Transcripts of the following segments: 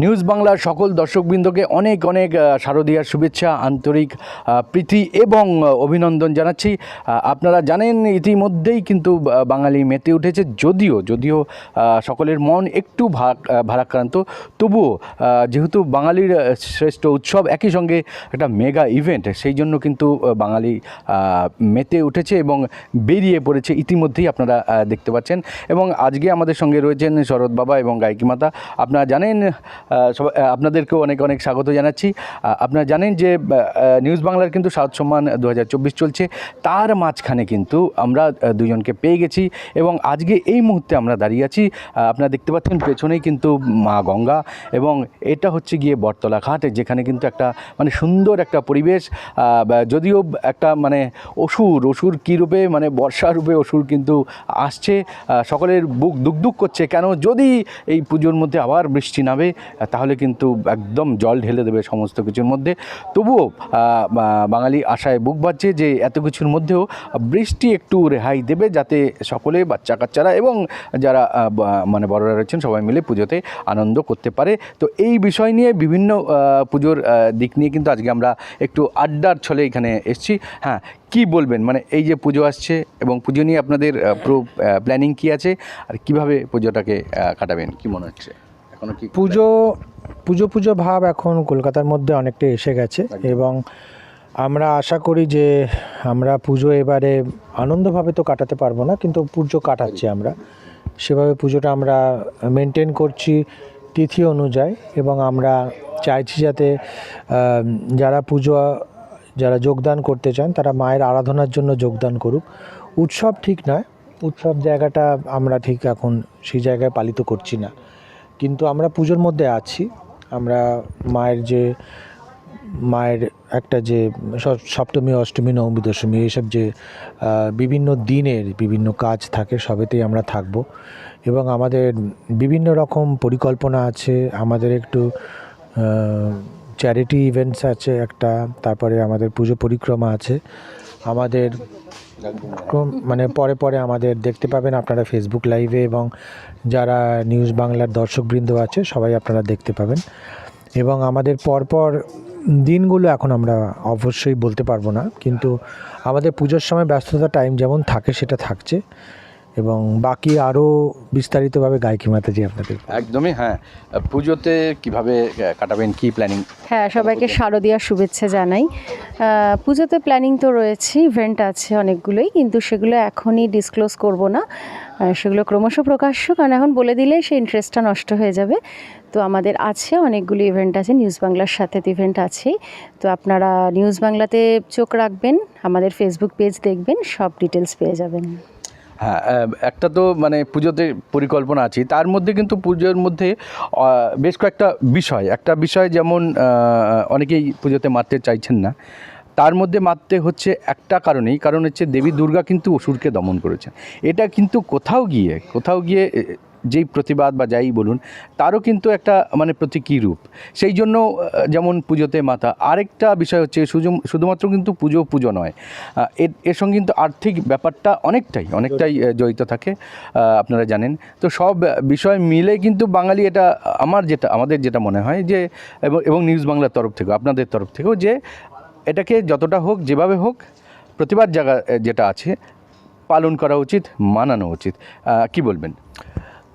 News বাংলার সকল দর্শকবৃন্দকে অনেক অনেক শারদীয়ার শুভেচ্ছা, আন্তরিক প্রীতি এবং অভিনন্দন জানাচ্ছি। আপনারা জানেন ইতিমধ্যেই কিন্তু বাঙালি মেতে উঠেছে, যদিও যদিও সকলের মন একটু ভারাক্রান্ত। তবুও যেহেতু বাঙালির শ্রেষ্ঠ উৎসব, একই সঙ্গে একটা মেগা ইভেন্ট, সেই জন্য কিন্তু বাঙালি মেতে উঠেছে এবং বেরিয়ে পড়েছে ইতিমধ্যেই আপনারা দেখতে পাচ্ছেন। এবং আজকে আমাদের সঙ্গে রয়েছেন শরৎ বাবা এবং গায়িকী মাতা। আপনারা জানেন আপনাদেরকেও অনেক অনেক স্বাগত জানাচ্ছি। আপনারা জানেন যে নিউজ বাংলার কিন্তু সাউথ সম্মান দু হাজার চব্বিশ চলছে। তার মাঝখানে কিন্তু আমরা দুজনকে পেয়ে গেছি এবং আজকে এই মুহূর্তে আমরা দাঁড়িয়ে আছি। আপনারা দেখতে পাচ্ছেন পেছনেই কিন্তু মা গঙ্গা এবং এটা হচ্ছে গিয়ে বটতলা ঘাট, যেখানে কিন্তু একটা মানে সুন্দর একটা পরিবেশ। যদিও একটা মানে অসুর অসুর কী রূপে মানে বর্ষা রূপে অসুর কিন্তু আসছে। সকলের বুক দুকদুক করছে, কেন যদি এই পুজোর মধ্যে আবার বৃষ্টি নামে তাহলে কিন্তু একদম জল ঢেলে দেবে সমস্ত কিছুর মধ্যে। তবুও বাঙালি আশায় বুক বাজছে যে এত কিছুর মধ্যেও বৃষ্টি একটু রেহাই দেবে যাতে সকলে বাচ্চা কাচ্চারা এবং যারা মানে বড়রা রয়েছেন সবাই মিলে পুজোতে আনন্দ করতে পারে। তো এই বিষয় নিয়ে বিভিন্ন পুজোর দিক নিয়ে কিন্তু আজকে আমরা একটু আড্ডার ছলে এখানে এসেছি। হ্যাঁ কি বলবেন? মানে এই যে পুজো আসছে এবং পুজো নিয়ে আপনাদের পুরো প্ল্যানিং কি আছে? আর কীভাবে পুজোটাকে কাটাবেন? কি মনে হচ্ছে? এখনও কি পুজো পুজো পুজো ভাব এখন কলকাতার মধ্যে অনেকটা এসে গেছে এবং আমরা আশা করি যে আমরা পুজো এবারে আনন্দভাবে তো কাটাতে পারব না কিন্তু পুজো কাটাচ্ছি আমরা। সেভাবে পুজোটা আমরা মেনটেন করছি তিথি অনুযায়ী এবং আমরা চাইছি যাতে যারা পুজো যারা যোগদান করতে চান তারা মায়ের আরাধনার জন্য যোগদান করুক। উৎসব ঠিক নয় উৎসব জায়গাটা আমরা ঠিক এখন সেই জায়গায় পালিত করছি না। কিন্তু আমরা পুজোর মধ্যে আছি। আমরা মায়ের যে, মায়ের একটা যে সপ্তমী, অষ্টমী, নবমী, দশমী এইসব যে বিভিন্ন দিনের বিভিন্ন কাজ থাকে সবেতেই আমরা থাকব। এবং আমাদের বিভিন্ন রকম পরিকল্পনা আছে। আমাদের একটু চ্যারিটি ইভেন্টস আছে একটা, তারপরে আমাদের পুজো পরিক্রমা আছে। আমাদের মানে পরে পরে আমাদের দেখতে পাবেন আপনারা ফেসবুক লাইভে এবং যারা নিউজ বাংলার দর্শকবৃন্দ আছে, সবাই আপনারা দেখতে পাবেন। এবং আমাদের পরপর দিনগুলো এখন আমরা অবশ্যই বলতে পারব না, কিন্তু আমাদের পুজোর সময় ব্যস্ততা টাইম যেমন থাকে, সেটা থাকছে। এবং বাকি আরও বিস্তারিতভাবে গায়কি মাতাজি আপনাদের একদমই হ্যাঁ। পুজোতে কীভাবে কাটাবেন কি প্ল্যানিং হ্যাঁ সবাইকে শারদীয়ার শুভেচ্ছা জানাই। পুজোতে প্ল্যানিং তো রয়েছে ইভেন্ট আছে অনেকগুলোই কিন্তু সেগুলো এখনই ডিসক্লোজ করব না। সেগুলো ক্রমশ প্রকাশ্য কারণ এখন বলে দিলে সেই ইন্টারেস্টটা নষ্ট হয়ে যাবে। তো আমাদের আছে অনেকগুলো ইভেন্ট আছে নিউজ বাংলার সাথে তো ইভেন্ট আছেই। তো আপনারা নিউজ বাংলাতে চোখ রাখবেন আমাদের ফেসবুক পেজ দেখবেন সব ডিটেলস পেয়ে যাবেন। হ্যাঁ একটা তো মানে পুজোতে পরিকল্পনা আছে তার মধ্যে কিন্তু পুজোর মধ্যে বেশ কয়েকটা বিষয়। একটা বিষয় যেমন অনেকেই পুজোতে মারতে চাইছেন না। তার মধ্যে মারতে হচ্ছে একটা কারণেই, কারণ হচ্ছে দেবী দুর্গা কিন্তু অসুরকে দমন করেছেন। এটা কিন্তু কোথাও গিয়ে কোথাও গিয়ে যেই প্রতিবাদ বা যাই বলুন, তারও কিন্তু একটা মানে প্রতীকী রূপ। সেই জন্য যেমন পুজোতে মাতা, আরেকটা বিষয় হচ্ছে শুধুমাত্র কিন্তু পুজো পুজো নয়। এর এর সঙ্গে কিন্তু আর্থিক ব্যাপারটা অনেকটাই অনেকটাই জড়িত থাকে আপনারা জানেন। তো সব বিষয় মিলে কিন্তু বাঙালি এটা, আমার যেটা, আমাদের যেটা মনে হয় যে, এবং নিউজ বাংলার তরফ থেকেও, আপনাদের তরফ থেকেও যে, এটাকে যতটা হোক, যেভাবে হোক, প্রতিবাদ জায়গা, যেটা আছে, পালন করা উচিত, মানানো উচিত। কি বলবেন?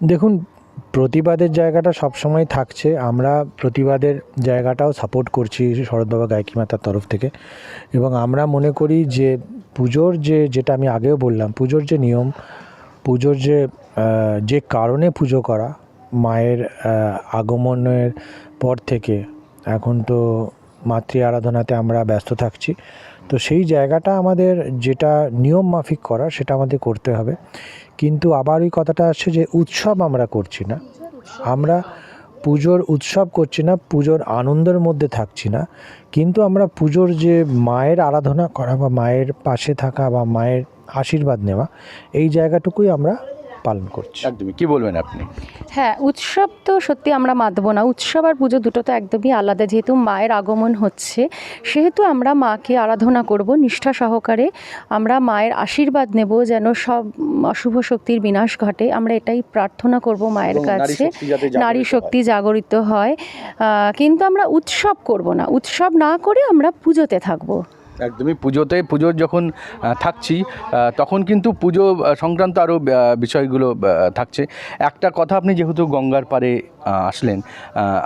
দেখুন, প্রতিবাদের জায়গাটা সবসময় থাকছে। আমরা প্রতিবাদের জায়গাটাও সাপোর্ট করছি শরৎবাবা গায়কি মাতার তরফ থেকে। এবং আমরা মনে করি যে পুজোর যে, যেটা আমি আগেও বললাম, পুজোর যে নিয়ম, পুজোর যে যে কারণে পুজো করা, মায়ের আগমনের পর থেকে এখন তো মাতৃ আরাধনাতে আমরা ব্যস্ত থাকছি। তো সেই জায়গাটা আমাদের যেটা নিয়ম মাফিক করা, সেটা আমাদের করতে হবে। কিন্তু আবার ওই কথাটা আসছে যে উৎসব আমরা করছি না। আমরা পুজোর উৎসব করছি না, পুজোর আনন্দের মধ্যে থাকছি না। কিন্তু আমরা পুজোর যে মায়ের আরাধনা করা বা মায়ের পাশে থাকা বা মায়ের আশীর্বাদ নেওয়া, এই জায়গাটুকুই আমরা পালন করছি। একদমই। কি বলবেন আপনি? হ্যাঁ উৎসব তো সত্যি আমরা মাতব না। উৎসব আর পুজো দুটো তো একদমই আলাদা। যেহেতু মায়ের আগমন হচ্ছে সেহেতু আমরা মাকে আরাধনা করব নিষ্ঠা সহকারে। আমরা মায়ের আশীর্বাদ নেব যেন সব অশুভ শক্তির বিনাশ ঘটে। আমরা এটাই প্রার্থনা করব মায়ের কাছে। শক্তি যাতে জাগরিত নারী শক্তি জাগরিত হয়। কিন্তু আমরা উৎসব করব না। উৎসব না করে আমরা পুজোতে থাকব। একদমই পুজোতে পুজোর যখন থাকছি তখন কিন্তু পুজো সংক্রান্ত আরও বিষয়গুলো থাকছে। একটা কথা আপনি যেহেতু গঙ্গার পারে আসলেন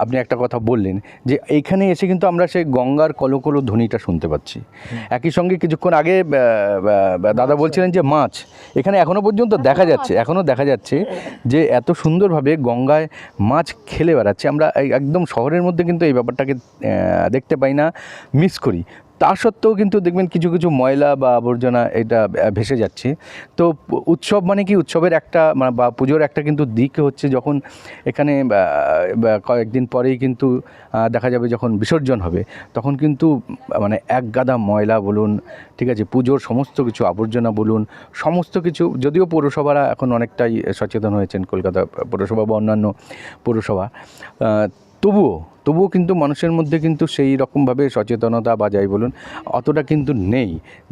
আপনি একটা কথা বললেন যে এইখানে এসে কিন্তু আমরা সেই গঙ্গার কলকলো ধ্বনিটা শুনতে পাচ্ছি। একই সঙ্গে কিছুক্ষণ আগে দাদা বলছিলেন যে মাছ। এখানে এখনও পর্যন্ত দেখা যাচ্ছে এখনও দেখা যাচ্ছে যে এত সুন্দরভাবে গঙ্গায় মাছ খেলে বেড়াচ্ছে। আমরা এই একদম শহরের মধ্যে কিন্তু এই ব্যাপারটাকে দেখতে পাই না মিস করি। তা সত্ত্বেও কিন্তু দেখবেন কিছু কিছু ময়লা বা আবর্জনা এটা ভেসে যাচ্ছে। তো উৎসব মানে কি? উৎসবের একটা মানে বা পুজোর একটা কিন্তু দিক হচ্ছে যখন এখানে কয়েকদিন পরেই কিন্তু দেখা যাবে যখন বিসর্জন হবে, তখন কিন্তু মানে এক গাদা ময়লা বলুন, ঠিক আছে, পুজোর সমস্ত কিছু আবর্জনা বলুন, সমস্ত কিছু, যদিও পৌরসভারা এখন অনেকটাই সচেতন হয়েছেন, কলকাতা পৌরসভা বা অন্যান্য পৌরসভা তবুও তবুও কিন্তু মানুষের মধ্যে কিন্তু সেই রকমভাবে সচেতনতা বা যাই বলুন, অতটা কিন্তু নেই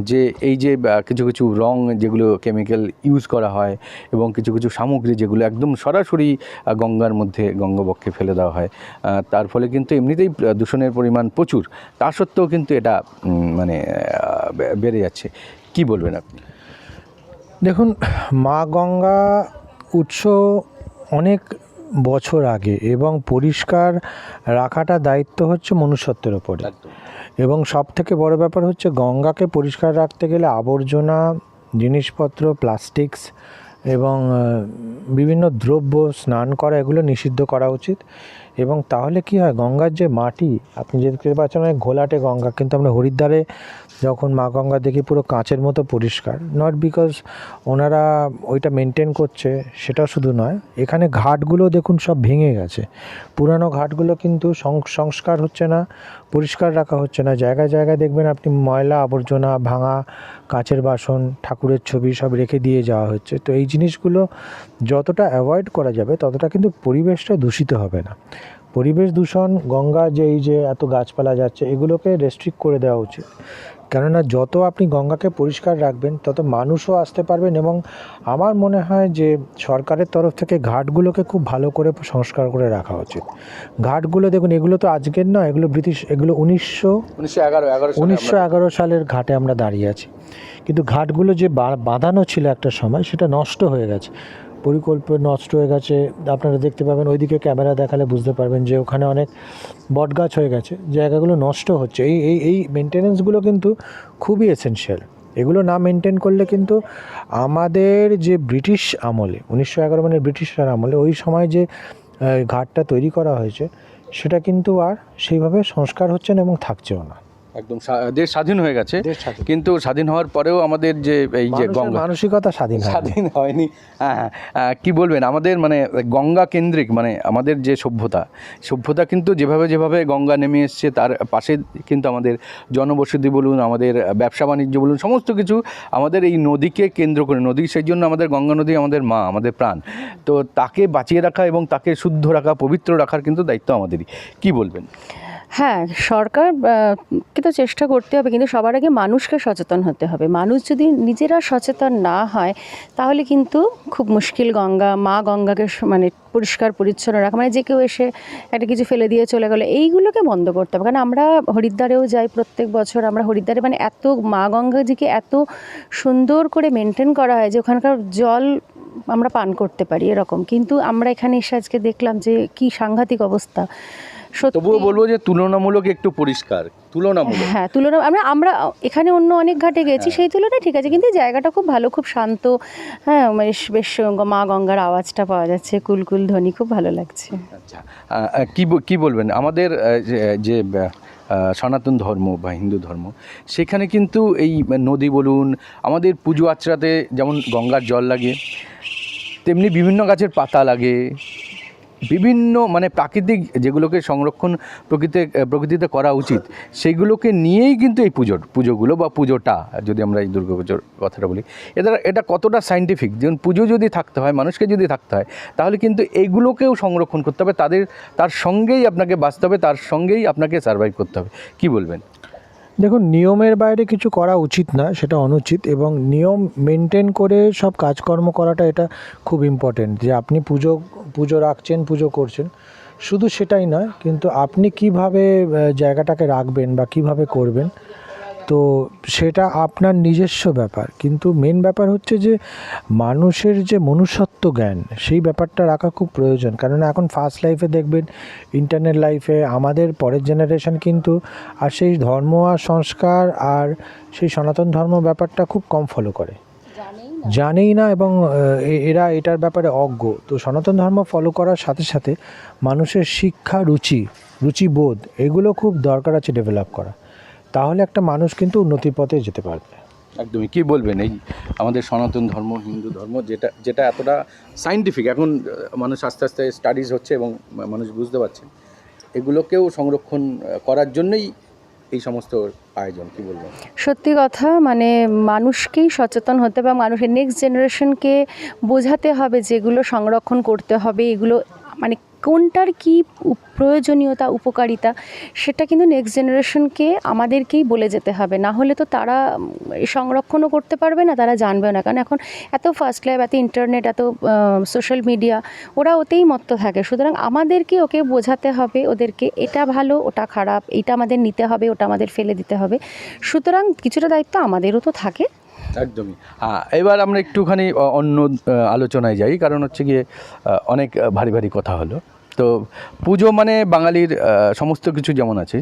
যে এই যে কিছু কিছু রং যেগুলো কেমিক্যাল ইউজ করা হয় এবং কিছু কিছু সামগ্রী যেগুলো একদম সরাসরি গঙ্গার মধ্যে গঙ্গাবক্ষে ফেলে দেওয়া হয় তার ফলে কিন্তু এমনিতেই দূষণের পরিমাণ প্রচুর। তা সত্ত্বেও কিন্তু এটা মানে বেড়ে যাচ্ছে। কি বলবেন আপনি? দেখুন, মা গঙ্গা উৎস অনেক বছর আগে এবং পরিষ্কার রাখাটা দায়িত্ব হচ্ছে মনুষ্যত্বের ওপরে। এবং সব থেকে বড় ব্যাপার হচ্ছে গঙ্গাকে পরিষ্কার রাখতে গেলে আবর্জনা জিনিসপত্র প্লাস্টিক্স এবং বিভিন্ন দ্রব্য স্নান করা এগুলো নিষিদ্ধ করা উচিত। এবং তাহলে কি হয়? গঙ্গার যে মাটি, আপনি দেখতে পাচ্ছেন অনেক ঘোলাটে গঙ্গা, কিন্তু আমরা হরিদ্বারে যখন মা গঙ্গা দেখি পুরো কাঁচের মতো পরিষ্কার। নট বিকজ ওনারা ওইটা মেনটেন করছে সেটা শুধু নয়, এখানে ঘাটগুলো দেখুন সব ভেঙে গেছে। পুরানো ঘাটগুলো কিন্তু সংস্কার হচ্ছে না। পরিষ্কার রাখা হচ্ছে না। জায়গায় জায়গায় দেখবেন আপনি ময়লা আবর্জনা ভাঙা, কাঁচের বাসন, ঠাকুরের ছবি সব রেখে দিয়ে যাওয়া হচ্ছে। তো এই জিনিসগুলো যতটা অ্যাভয়েড করা যাবে, ততটা কিন্তু পরিবেশটা দূষিত হবে না। পরিবেশ দূষণ, গঙ্গা যে এই যে এত গাছপালা যাচ্ছে, এগুলোকে রেস্ট্রিক্ট করে দেওয়া উচিত। কেননা যত আপনি গঙ্গাকে পরিষ্কার রাখবেন তত মানুষও আসতে পারবেন এবং আমার মনে হয় যে সরকারের তরফ থেকে ঘাটগুলোকে খুব ভালো করে সংস্কার করে রাখা উচিত। ঘাটগুলো দেখুন এগুলো তো আজকের নয় এগুলো ব্রিটিশ এগুলো উনিশশো উনিশশো এগারো এগারো উনিশশো এগারো সালের ঘাটে আমরা দাঁড়িয়ে আছি। কিন্তু ঘাটগুলো যে বাঁধানো ছিল একটা সময় সেটা নষ্ট হয়ে গেছে। পরিকল্প নষ্ট হয়ে গেছে। আপনারা দেখতে পাবেন ওইদিকে ক্যামেরা দেখালে বুঝতে পারবেন যে ওখানে অনেক বটগাছ হয়ে গেছে। জায়গাগুলো নষ্ট হচ্ছে। এই এই এই মেনটেনেন্সগুলো কিন্তু খুবই এসেনশিয়াল। এগুলো না মেনটেন করলে কিন্তু আমাদের যে ব্রিটিশ আমলে, উনিশশো এগারো মানে ব্রিটিশরা আমলে ওই সময় যে ঘাটটা তৈরি করা হয়েছে, সেটা কিন্তু আর সেইভাবে সংস্কার হচ্ছে না এবং থাকছেও না। একদম দেশ স্বাধীন হয়ে গেছে। কিন্তু স্বাধীন হওয়ার পরেও আমাদের যে এই যে গঙ্গা মানসিকতা স্বাধীন স্বাধীন হয়নি। হ্যাঁ হ্যাঁ। কি বলবেন? আমাদের মানে গঙ্গা কেন্দ্রিক মানে আমাদের যে সভ্যতা সভ্যতা কিন্তু যেভাবে যেভাবে গঙ্গা নেমে এসছে তার পাশে কিন্তু আমাদের জনবসতি বলুন আমাদের ব্যবসা বাণিজ্য বলুন সমস্ত কিছু আমাদের এই নদীকে কেন্দ্র করে নদী সেই জন্য আমাদের গঙ্গা নদী আমাদের মা আমাদের প্রাণ। তো তাকে বাঁচিয়ে রাখা এবং তাকে শুদ্ধ রাখা পবিত্র রাখার কিন্তু দায়িত্ব আমাদেরই। কি বলবেন? হ্যাঁ সরকার কে তো চেষ্টা করতে হবে, কিন্তু সবার আগে মানুষকে সচেতন হতে হবে। মানুষ যদি নিজেরা সচেতন না হয়, তাহলে কিন্তু খুব মুশকিল গঙ্গা, মা গঙ্গাকে মানে পরিষ্কার, পরিচ্ছন্ন রাখা মানে যে কেউ এসে একটা কিছু ফেলে দিয়ে চলে গেলো, এইগুলোকে বন্ধ করতে হবে। কারণ আমরা হরিদ্বারেও যাই প্রত্যেক বছর, আমরা হরিদ্বারে মানে এত মা গঙ্গাজিকে এত সুন্দর করে মেনটেন করা হয় যে ওখানকার জল আমরা পান করতে পারি এরকম। কিন্তু আমরা এখানে এসে আজকে দেখলাম যে কি সাংঘাতিক অবস্থা। তবুও বলব যে তুলনামূলক একটু পরিষ্কার তুলনামূলক। হ্যাঁ তুলনা আমরা আমরা এখানে অন্য অনেক ঘাটে গেছি সেই তুলনায় ঠিক আছে কিন্তু জায়গাটা খুব ভালো খুব শান্ত। হ্যাঁ বেশ বেশ মা গঙ্গার আওয়াজটা পাওয়া যাচ্ছে কুলকুল ধ্বনি খুব ভালো লাগছে। আচ্ছা কি কি বলবেন? আমাদের যে সনাতন ধর্ম বা হিন্দু ধর্ম সেখানে কিন্তু এই নদী বলুন আমাদের পুজো আচরাতে যেমন গঙ্গার জল লাগে তেমনি বিভিন্ন গাছের পাতা লাগে। বিভিন্ন মানে প্রাকৃতিক যেগুলোকে সংরক্ষণ প্রকৃতি প্রকৃতিতে করা উচিত, সেইগুলোকে নিয়েই কিন্তু এই পুজোর পুজোগুলো বা পুজোটা, যদি আমরা এই দুর্গা পুজোর কথাটা বলি, এটা এটা কতটা সাইন্টিফিক যেমন পুজো যদি থাকতে হয়, মানুষকে যদি থাকতে হয়, তাহলে কিন্তু এইগুলোকেও সংরক্ষণ করতে হবে, তাদের, তার সঙ্গেই আপনাকে বাঁচতে হবে, তার সঙ্গেই আপনাকে সার্ভাইভ করতে হবে। কি বলবেন? দেখুন, নিয়মের বাইরে কিছু করা উচিত না, সেটা অনুচিত এবং নিয়ম মেনটেন করে সব কাজকর্ম করাটা এটা খুব ইম্পর্টেন্ট যে আপনি পুজো পুজো রাখছেন, পুজো করছেন। শুধু সেটাই নয়, কিন্তু আপনি কীভাবে জায়গাটাকে রাখবেন বা কীভাবে করবেন তো সেটা আপনার নিজস্ব ব্যাপার। কিন্তু মেন ব্যাপার হচ্ছে যে মানুষের যে মনুষ্যত্ব জ্ঞান সেই ব্যাপারটা রাখা খুব প্রয়োজন। কারণ এখন ফার্স্ট লাইফে দেখবেন ইন্টারনেট লাইফে আমাদের পরের জেনারেশন কিন্তু আর সেই ধর্ম আর সংস্কার আর সেই সনাতন ধর্ম ব্যাপারটা খুব কম ফলো করে। জানেই না। এবং এরা এটার ব্যাপারে অজ্ঞ। তো সনাতন ধর্ম ফলো করার সাথে সাথে মানুষের শিক্ষা রুচি রুচিবোধ এগুলো খুব দরকার আছে ডেভেলপ করা। তাহলে একটা মানুষ কিন্তু উন্নতির পথে যেতে পারবে। একদমই। কি বলবেন এই আমাদের সনাতন ধর্ম হিন্দু ধর্ম যেটা যেটা এতটা সাইন্টিফিক এখন মানুষ আস্তে আস্তে স্টাডিজ হচ্ছে এবং মানুষ বুঝতে পারছে। এগুলোকেও সংরক্ষণ করার জন্যই এই সমস্ত আয়োজন কি বলবেন? সত্যি কথা মানে মানুষকেই সচেতন হতে বা মানুষের নেক্সট জেনারেশনকে বোঝাতে হবে যেগুলো সংরক্ষণ করতে হবে এগুলো মানে কোনটার কি প্রয়োজনীয়তা, উপকারিতা, সেটা কিন্তু নেক্সট জেনারেশনকে আমাদেরকেই বলে যেতে হবে। না হলে তো তারা সংরক্ষণও করতে পারবে না, তারা জানবেও না। কারণ এখন এত ফার্স্ট লাইফ এত ইন্টারনেট এত সোশ্যাল মিডিয়া ওরা ওতেই মত্ত থাকে। সুতরাং আমাদেরকে ওকে বোঝাতে হবে, ওদেরকে এটা ভালো, ওটা খারাপ এটা আমাদের নিতে হবে, ওটা আমাদের ফেলে দিতে হবে। সুতরাং কিছুটা দায়িত্ব আমাদেরও তো থাকে। একদমই। হ্যাঁ এবার আমরা একটুখানি অন্য আলোচনায় যাই। কারণ হচ্ছে গিয়ে অনেক ভারী ভারী কথা হলো। তো পুজো মানে বাঙালির সমস্ত কিছু যেমন আছে,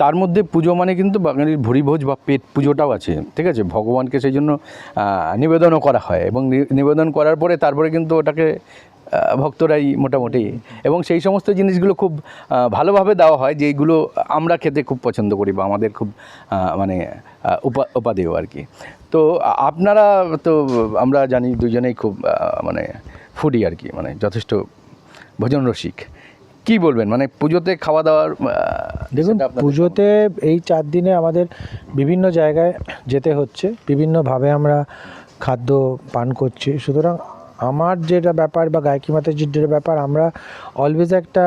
তার মধ্যে পুজো মানে কিন্তু বাঙালির ভুরিভোজ বা পেট পুজোটাও আছে, ঠিক আছে? ভগবানকে সেই জন্য নিবেদনও করা হয় এবং নিবেদন করার পরে তারপরে কিন্তু ওটাকে ভক্তরাই মোটামুটি এবং সেই সমস্ত জিনিসগুলো খুব ভালোভাবে দেওয়া হয়, যেইগুলো আমরা খেতে খুব পছন্দ করি বা আমাদের খুব মানে উপা, উপাদেয় আর কি। তো আপনারা তো আমরা জানি দুজনেই খুব মানে ফুডি আর কি মানে যথেষ্ট ভোজন রসিক কি বলবেন? মানে পুজোতে খাওয়া দাওয়ার দেখুন পুজোতে এই চার দিনে আমাদের বিভিন্ন জায়গায় যেতে হচ্ছে। বিভিন্নভাবে আমরা খাদ্য পান করছি। সুতরাং আমার যেটা ব্যাপার বা গায়কি মাতাজির যেটা ব্যাপার আমরা অলওয়েজ একটা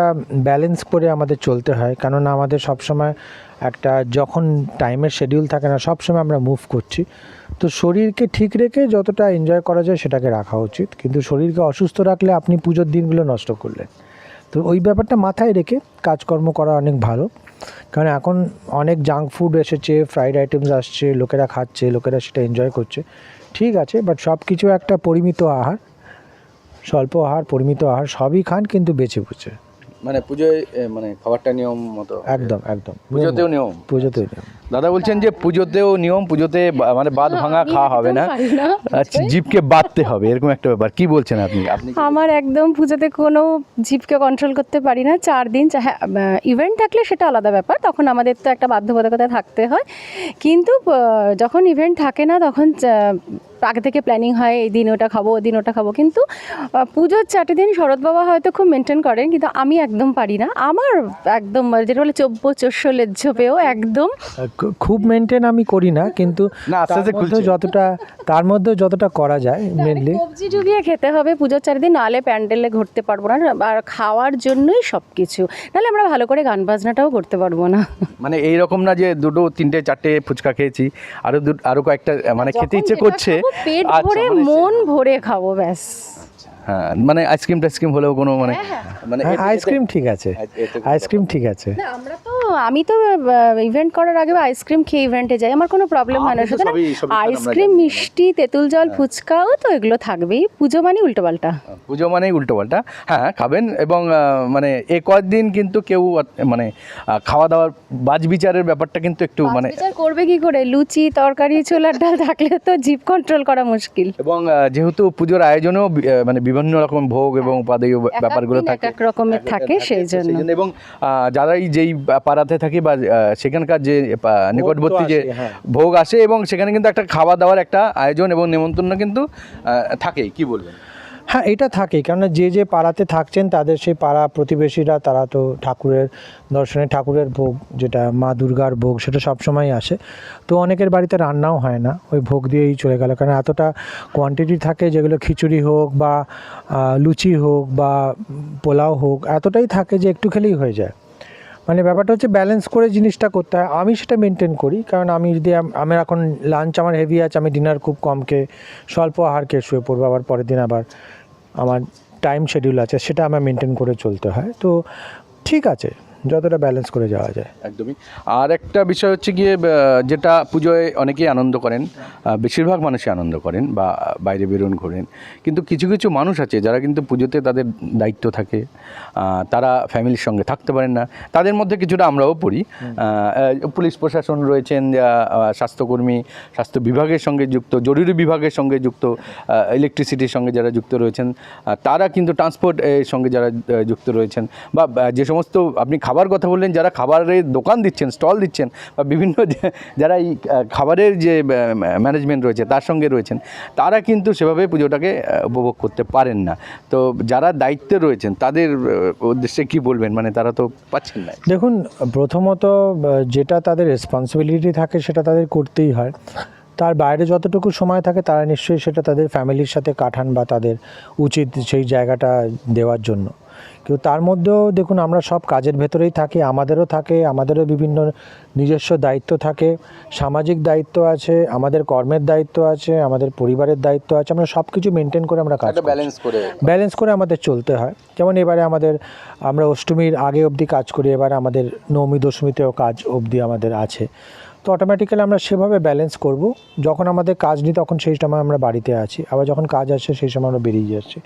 ব্যালেন্স করে আমাদের চলতে হয়। কেননা আমাদের সবসময় একটা যখন টাইমের শিডিউল থাকে না, সবসময় আমরা মুভ করছি। তো শরীরকে ঠিক রেখে যতটা এনজয় করা যায় সেটাকে রাখা উচিত। কিন্তু শরীরকে অসুস্থ রাখলে আপনি পুজোর দিনগুলো নষ্ট করলেন। তো ওই ব্যাপারটা মাথায় রেখে কাজকর্ম করা অনেক ভালো। কারণ এখন অনেক জাঙ্ক ফুড এসেছে ফ্রাইড আইটেমস আসছে, লোকেরা খাচ্ছে, লোকেরা সেটা এনজয় করছে। ঠিক আছে বাট সব কিছু একটা পরিমিত আহার। স্বল্প আহার, পরিমিত আহার, সবই খান, কিন্তু বেছে বুঝে। মানে পুজোয় মানে খাবারটা নিয়ম মতো। একদম একদম। পুজোতেও নিয়ম। পুজোতেই নিয়ম। দাদা বলছেন যে পুজোতেও নিয়ম পুজোতে বা- মানে বাদ ভাঙা খাওয়া হবে না। আচ্ছা জিভকে বাঁধতে হবে এরকম একটা ব্যাপার। কি বলছেন আপনি? আপনি আমার একদম পুজোতে কোনো জীবকে কন্ট্রোল করতে পারি না। চার দিন চা- হ্যাঁ ইভেন্ট থাকলে সেটা আলাদা ব্যাপার। তখন আমাদের তো একটা বাধ্যবাধকতা থাকতে হয়। কিন্তু যখন ইভেন্ট থাকে না তখন চা- আগে থেকে প্ল্যানিং হয় এই দিন ওটা খাব ওই দিন ওটা খাব। কিন্তু পুজোর চারটে দিন শরৎ বাবা হয়তো খুব মেনটেন করেন কিন্তু আমি একদম পারি না। আমার একদম যেটা বলে চব্য চস্য লেজ্জ পেয়েও একদম। খুব মেনটেন আমি করি না কিন্তু। যতটা তার মধ্যেও যতটা করা যায় মেনলি সবজি ডুবিয়ে খেতে হবে পুজোর চারিদিন নাহলে প্যান্ডেলে ঘুরতে পারব না আর খাওয়ার জন্যই সব কিছু নাহলে আমরা ভালো করে গান বাজনাটাও করতে পারব না। মানে এই রকম না যে দুটো তিনটে চারটে ফুচকা খেয়েছি আরও দু আরও কয়েকটা মানে খেতে ইচ্ছে করছে পেট আচ্ছা, ভরে মানে মন ভরে খাব ব্যাস। হ্যাঁ মানে আইসক্রিম টাইসক্রিম হলেও কোনো মানে মানে হ্যাঁ আইসক্রিম ঠিক আছে। আইসক্রিম ঠিক আছে। না আমরা তো আমি তো ইভেন্ট করার আগে আইসক্রিম খেয়ে ইভেন্টে যাই আমার কোনো প্রবলেম হয় না। সুতরাং আইসক্রিম মিষ্টি তেঁতুল জল ফুচকাও তো এগুলো থাকবেই। পুজো মানে উল্টোপাল্টা পুজো মানেই উল্টো পাল্টা। হ্যাঁ খাবেন এবং মানে এ কয়েকদিন কিন্তু কেউ মানে খাওয়া দাওয়ার বাজ বিচারের ব্যাপারটা কিন্তু একটু মানে বিচার করবে কি করে? লুচি তরকারি ছোলার ডাল থাকলে তো জিভ কন্ট্রোল করা মুশকিল। এবং যেহেতু পুজোর আয়োজনেও মানে বিভিন্ন রকম ভোগ এবং উপাদেয় ব্যাপারগুলো থাকে। এক রকমের থাকে সেই জন্য। এবং যারাই যেই পাড়াতে থাকি বা সেখানকার যে নিকটবর্তী যে হ্যাঁ। ভোগ আসে এবং সেখানে কিন্তু একটা খাওয়া দাওয়ার একটা আয়োজন এবং নেমন্তন্ন কিন্তু থাকেই কি বলবেন? হ্যাঁ এটা থাকে কেননা যে যে পাড়াতে থাকছেন তাদের সেই পাড়া প্রতিবেশীরা তারা তো ঠাকুরের দর্শনে ঠাকুরের ভোগ যেটা মা দুর্গার ভোগ সেটা সবসময় আসে। তো অনেকের বাড়িতে রান্নাও হয় না ওই ভোগ দিয়েই চলে গেল কারণ এতটা কোয়ান্টিটি থাকে যেগুলো খিচুড়ি হোক বা লুচি হোক বা পোলাও হোক এতটাই থাকে যে একটু খেলেই হয়ে যায়। মানে ব্যাপারটা হচ্ছে ব্যালেন্স করে জিনিসটা করতে হয়। আমি সেটা মেনটেন করি, কারণ আমি যদি আমার এখন লাঞ্চ আমার হেভি আছে, আমি ডিনার খুব কম খেয়ে স্বল্প আহার খেয়ে শুয়ে পড়ব, আবার পরের দিন আবার আমার টাইম শেডিউল আছে, সেটা আমার মেনটেন করে চলতে হয়। তো ঠিক আছে। যতটা ব্যালেন্স করে যাওয়া যায়। একদমই। আর একটা বিষয় হচ্ছে গিয়ে যেটা পুজোয় অনেকেই আনন্দ করেন বেশিরভাগ মানুষই আনন্দ করেন বা বাইরে বেরোন ঘোরেন। কিন্তু কিছু কিছু মানুষ আছে যারা কিন্তু পুজোতে তাদের দায়িত্ব থাকে তারা ফ্যামিলির সঙ্গে থাকতে পারেন না। তাদের মধ্যে কিছুটা আমরাও পড়ি। পুলিশ প্রশাসন রয়েছেন যা, স্বাস্থ্যকর্মী স্বাস্থ্য বিভাগের সঙ্গে যুক্ত জরুরি বিভাগের সঙ্গে যুক্ত ইলেকট্রিসিটির সঙ্গে যারা যুক্ত রয়েছেন তারা কিন্তু ট্রান্সপোর্ট এর সঙ্গে যারা যুক্ত রয়েছেন বা বা যে সমস্ত আপনি খাবার কথা বললেন, যারা খাবারের দোকান দিচ্ছেন, স্টল দিচ্ছেন, বা বিভিন্ন যারা এই খাবারের যে ম্যানেজমেন্ট রয়েছে, তার সঙ্গে রয়েছেন, তারা কিন্তু সেভাবে পুজোটাকে উপভোগ করতে পারেন না। তো যারা দায়িত্বে রয়েছেন, তাদের উদ্দেশ্যে কি বলবেন? মানে তারা তো পাচ্ছেন না। দেখুন, প্রথমত যেটা তাদের রেসপন্সিবিলিটি থাকে, সেটা তাদের করতেই হয়। তার বাইরে যতটুকু সময় থাকে, তারা নিশ্চয়ই সেটা তাদের ফ্যামিলির সাথে কাটান বা তাদের উচিত সেই জায়গাটা দেওয়ার জন্য। কিন্তু তার মধ্যেও দেখুন আমরা সব কাজের ভেতরেই থাকি আমাদেরও থাকে আমাদেরও বিভিন্ন নিজস্ব দায়িত্ব থাকে সামাজিক দায়িত্ব আছে আমাদের কর্মের দায়িত্ব আছে আমাদের পরিবারের দায়িত্ব আছে আমরা সব কিছু মেনটেন করে আমরা কাজ ব্যালেন্স করে ব্যালেন্স করে আমাদের চলতে হয়। যেমন এবারে আমাদের আমরা অষ্টমীর আগে অবধি কাজ করি এবারে আমাদের নবমী দশমীতেও কাজ অবধি আমাদের আছে। তো অটোমেটিক্যালি আমরা সেভাবে ব্যালেন্স করব। যখন আমাদের কাজ নেই, তখন সেই সময় আমরা বাড়িতে আছি। আবার যখন কাজ আসে সেই সময় আমরা বেরিয়ে যাচ্ছি।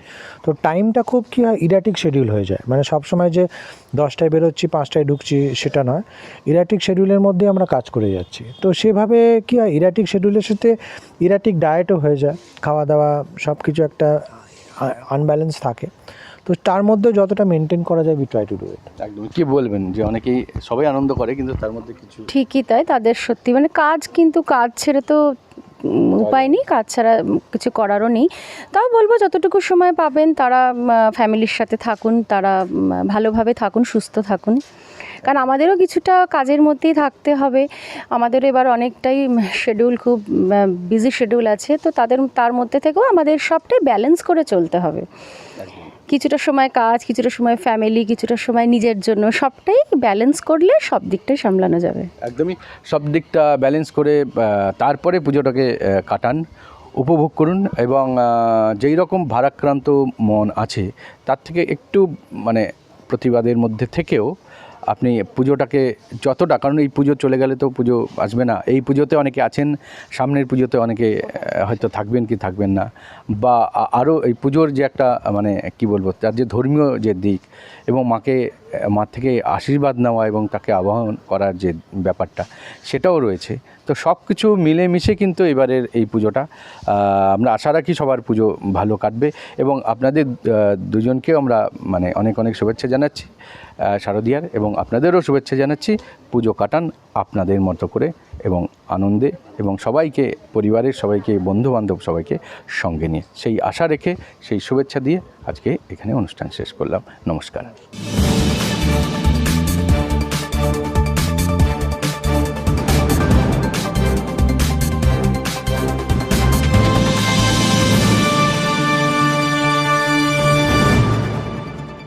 তো টাইমটা খুব কী হয়? ইরাটিক শিডিউল হয়ে যায়। মানে সব সময় যে দশটায় বেরোচ্ছি, পাঁচটায় ঢুকছি, সেটা নয়। ইরাটিক শিডিউলের মধ্যে আমরা কাজ করে যাচ্ছি। তো সেভাবে কী হয়? ইরাটিক শিডিউলের সাথে ইরাটিক ডায়েটও হয়ে যায়। খাওয়া দাওয়া সব কিছু একটা আনব্যালেন্স থাকে। তো তার মধ্যে যতটা মেনটেন করা যায় we try to do it একদম কি বলবেন যে অনেকেই সবাই আনন্দ করে কিন্তু তার মধ্যে কিছু ঠিকই তাই তাদের সত্যি মানে কাজ কিন্তু কাজ ছেড়ে তো উপায় নেই কাজ ছাড়া কিছু করারও নেই। তাও বলব যতটুকু সময় পাবেন তারা ফ্যামিলির সাথে থাকুন তারা ভালোভাবে থাকুন সুস্থ থাকুন। কারণ আমাদেরও কিছুটা কাজের মধ্যেই থাকতে হবে। আমাদের এবার অনেকটাই শেডিউল খুব বিজি শেডিউল আছে তো তাদের তার মধ্যে থেকেও আমাদের সবটাই ব্যালেন্স করে চলতে হবে। কিছুটা সময় কাজ, কিছুটা সময় ফ্যামিলি কিছুটা সময় নিজের জন্য, সবটাই ব্যালেন্স করলে সব দিকটাই সামলানো যাবে। একদমই। সব দিকটা ব্যালেন্স করে তারপরে পুজোটাকে কাটান, উপভোগ করুন এবং যেই রকম ভারাক্রান্ত মন আছে, তার থেকে একটু মানে প্রতিবাদের মধ্যে থেকেও আপনি পুজোটাকে যতটা, কারণ এই পুজো চলে গেলে তো পুজো আসবে না। এই পুজোতে অনেকে আছেন, সামনের পুজোতে অনেকে হয়তো থাকবেন কি থাকবেন না। বা আরও এই পুজোর যে একটা মানে কি বলব, তার যে ধর্মীয় যে দিক এবং মাকে মা থেকে আশীর্বাদ নেওয়া এবং তাকে আবাহন করার যে ব্যাপারটা, সেটাও রয়েছে। তো সব কিছু মিলেমিশে কিন্তু এবারের এই পুজোটা আমরা আশা রাখি সবার পুজো ভালো কাটবে এবং আপনাদের দুজনকেও আমরা মানে অনেক অনেক শুভেচ্ছা জানাচ্ছি শারদীয়ার এবং আপনাদেরও শুভেচ্ছা জানাচ্ছি। পুজো কাটান আপনাদের মতো করে এবং আনন্দে এবং সবাইকে, পরিবারের সবাইকে বন্ধু বান্ধব সবাইকে সঙ্গে নিয়ে। সেই আশা রেখে, সেই শুভেচ্ছা দিয়ে আজকে এখানে অনুষ্ঠান শেষ করলাম। নমস্কার।